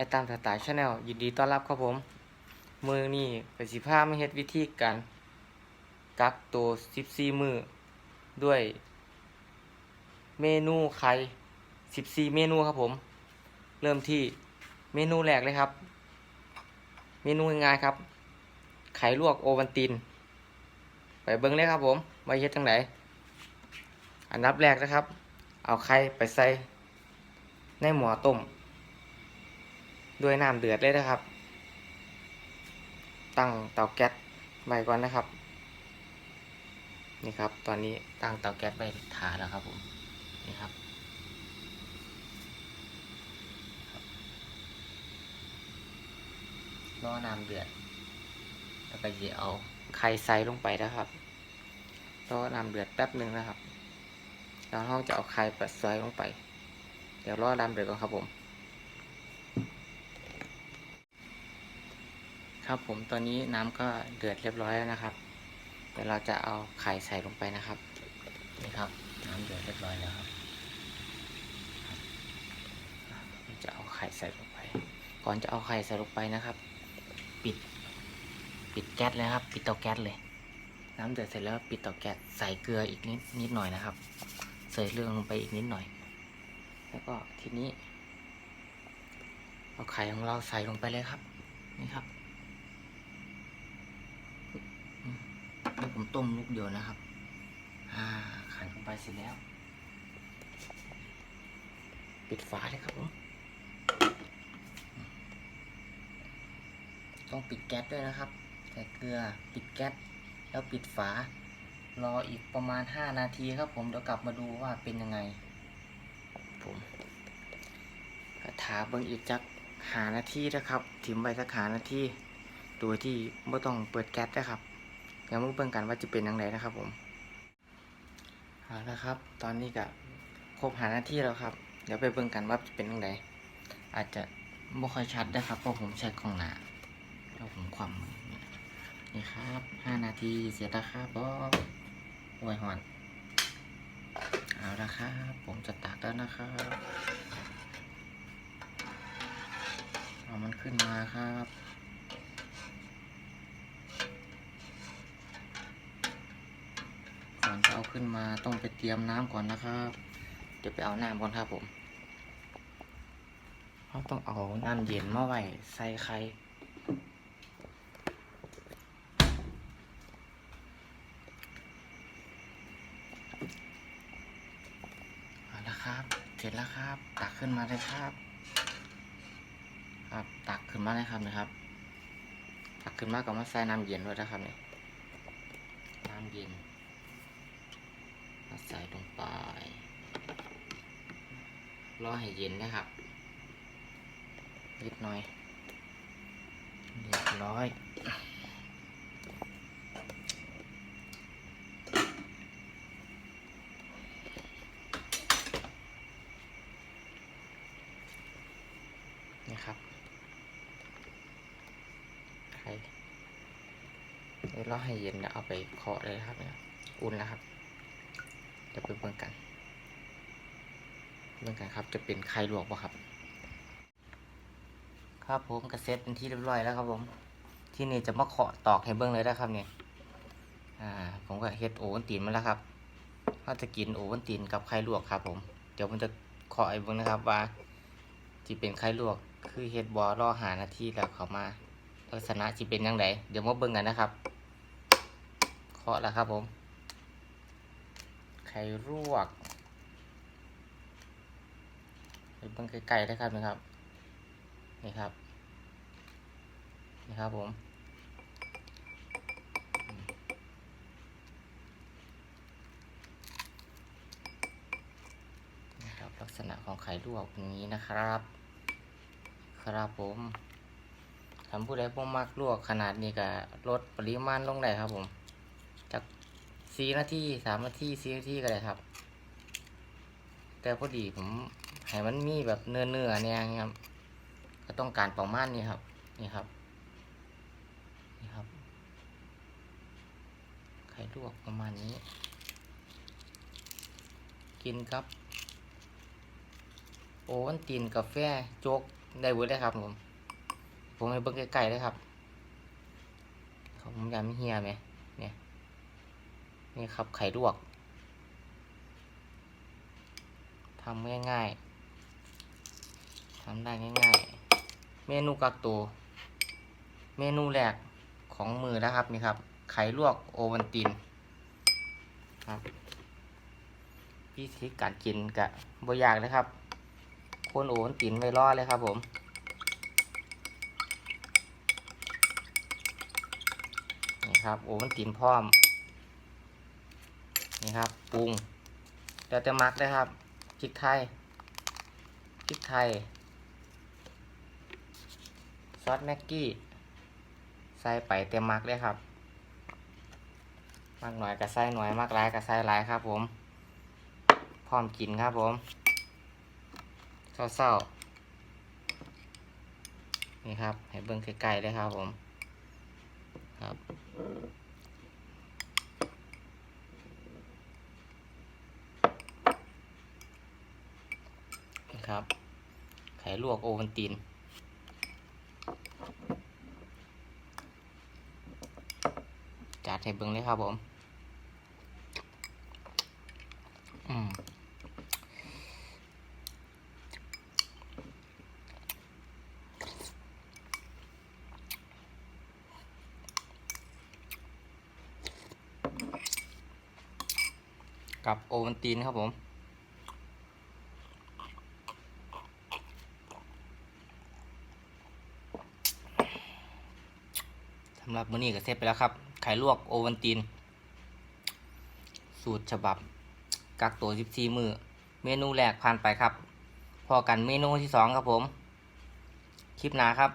อตามสไตล์ชาแนลยินดีต้อนรับครับผม มือนี่ป็นสิผ้าไม่เฮ็ดวิธีการกักตัว14 มือ ด้วย เมนูไข่14 เมนูครับผม เริ่มที่เมนูแรกเลยครับ เมนูง่ายๆครับ ไข่ลวกโอวันติน ไปเบิ้งเลยครับผมว่าเฮ็ดจังไดอันดับแรกนะครับ เอาไข่ไปใส่ในหม้อต้ม ด้วยน้ำเดือดเลยนะครับ ตั้งเตาแก๊สไว้ก่อนนะครับ นี่ครับ ตอนนี้ตั้งเตาแก๊สไว้ถาแล้วครับผม นี่ครับ รอน้ำเดือด แล้วก็จะเอาไข่ใส่ลงไปนะครับรอน้ำเดือดแป๊บหนึ่งนะครับแล้วเราจะเอาไข่ปัดใส่ลงไป เดี๋ยวรอน้ำเดือดก่อนครับผม ครับผมตอนนี้น้ำก็เดือดเรียบร้อยแล้วนะครับเดี๋ยวเราจะเอาไข่ใส่ลงไปนะครับนี่ครับ น้ำเดือดเรียบร้อยแล้วครับจะเอาไข่ใส่ลงไป ก่อนจะเอาไข่ใส่ลงไปนะครับ ปิด ปิดแก๊สเลยครับ ปิดเตาแก๊สเลย น้ำเดือดเสร็จแล้วปิดเตาแก๊สใส่เกลืออีกนิดนิดหน่อยนะครับใส่เรื่องลงไปอีกนิดหน่อย แล้วก็ทีนี้ เอาไข่ของเราใส่ลงไปเลยครับ นี่ครับ แล้วผมต้มลูกเดียวนะครับ อ่าไข่ลงไปเสร็จแล้ว ปิดฝาเลยครับผม ต้องปิดแก๊สด้วยนะครับ ใส่เกลือ ปิดแก๊ส แล้วปิดฝา รออีกประมาณ 5 นาทีครับผม เดี๋ยวกลับมาดูว่าเป็นยังไง ผมกระถาเบิ่งอีกจักหานาทีนะครับ ถิ่มไว้สักหานาที โดยที่ไม่ต้องเปิดแก๊สนะครับเดี๋ยวมาเบิ่งกันว่าจะเป็นยังไงนะครับผมเอาละครับ ตอนนี้ก็ครบหานาทีแล้วครับ เดี๋ยวไปเบิ่งกันว่าจะเป็นยังไงอาจจะไม่ค่อยชัดนะครับเพราะผมใช้กล้องหนาแล้วผมความมือนี่ครับห้านาทีเสร็จแล้วครับบอโอ้ยหอนเอาละครับผมจะตักแล้วนะครับเอามันขึ้นมาครับ ก่อนจะเอาขึ้นมาต้องไปเตรียมน้ำก่อนนะครับ เดี๋ยวไปเอาน้ำก่อนครับผมเราต้องเอาน้ำเย็นมาไว้ใส่ไข่เอาละครับเสร็จแล้วครับ ตักขึ้นมาเลยครับ ครับ ตักขึ้นมาเลยครับนะครับ ตักขึ้นมาก็มาใส่น้ำเย็นด้วยนะครับเนี่ยน้ำเย็น ใส่ลงไป รอให้เย็นนะครับนิดหน่อยเรียบร้อยนี่ครับไข่เดี๋ยวรอให้เย็นเดี๋ยวเอาไปเคาะเลยครับเนี่ย อุ่นแล้วครับ เดี๋ยวไปเบิ่งกันเบิ่งกันครับ จะเป็นไข่ลวกป่ะครับ ครับผมกระเซ็ตเป็นที่เรียบร้อยแล้วครับผม ที่นี่จะมาเคาะตอกให้เบิ่งเลยนะครับเนี่ยอ่า ผมก็เฮ็ดโอวันตีนมาแล้วครับถ้าจะกินโอวันตีนกับไข่ลวกครับผม เดี๋ยวผมจะเคาะให้เบิ่งนะครับว่าที่เป็นไข่ลวกคือเฮ็ดบอรอหานาทีแล้วเขามาลักษณะที่เป็นยังไงเดี๋ยวมาเบิ่งกันนะครับ เคาะแล้วครับผม ไข่ลวกไปเบิ่งไกลๆนะครับนะครับ นี่ครับ นี่ครับผมอืมนะครับลักษณะของไข่ลวกเป็นอย่างนี้นะครับ ครับผมทำผู้ใดพวกมักลวกขนาดนี้ก็ลดปริมาณลงได้ครับผม สีนาทีสามนาทีสี่นาทีก็ได้ครับ แต่พอดีผมให้มันมีแบบเนื้อเนื้อเนี่ยครับก็ต้องการประมาณนี้ครับนี่ครับนี่ครับไข่ลวกประมาณนี้ กินครับ โอวันตินกาแฟโจ๊กได้เวิร์ดได้ครับผมผมให้เบิ้งใกล้ๆเลยครับผมอยากม่เฮียไหมเนี่ย นี่ครับไข่ลวกทำง่ายๆทำได้ง่ายๆ เมนูกักตัวเมนูแรกของมือนะครับนี่ครับ ไข่ลวกโอวันตินครับวิธีการกินกะบ่ยากเลยครับคนโอวันตินไว้รอดเลยครับผมนี่ครับโอวันตินพร้อม นี่ครับปรุงแล้วแต่มักเลยครับพริกไทยพริกไทยซอสแม็กกี้ใส่ไปเต็มมักเลยครับมากหน่อยก็ใส่หน่อยมากหลายก็ใส่หลายครับผม พร้อมกินครับผมเศร้าๆนี่ครับ ให้เบิ่งไกลๆเลยครับผม ครับ ครับ ไข่ลวกโอวันติน จัดให้เบิ่งเลยครับผม อืมกับโอวันตินครับผม สำห รับมื้อนี้ก็เสร็จไปแล้วครับ ไข่ลวกโอวันติน สูตรฉบับ กักตัว14มือ เมนูแรกผ่านไปครับ พอกันเมนูที่ 2 ครับผม คลิปหน้าครับ